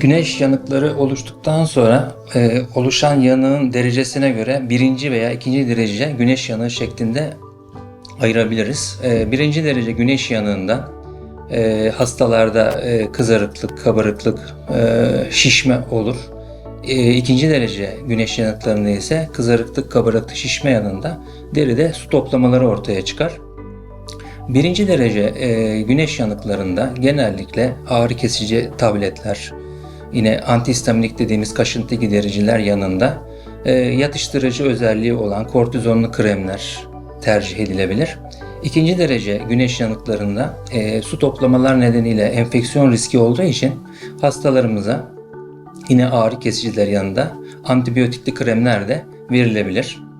Güneş yanıkları oluştuktan sonra e, oluşan yanığın derecesine göre birinci veya ikinci derece güneş yanığı şeklinde ayırabiliriz. E, birinci derece güneş yanığında e, hastalarda e, kızarıklık, kabarıklık, e, şişme olur. E, ikinci derece güneş yanıklarında ise kızarıklık, kabarıklık, şişme yanında deride su toplamaları ortaya çıkar. Birinci derece e, güneş yanıklarında genellikle ağrı kesici tabletler, yine antihistaminik dediğimiz kaşıntı gidericiler yanında e, yatıştırıcı özelliği olan kortizonlu kremler tercih edilebilir. İkinci derece güneş yanıklarında e, su toplamalar nedeniyle enfeksiyon riski olduğu için hastalarımıza yine ağrı kesiciler yanında antibiyotikli kremler de verilebilir.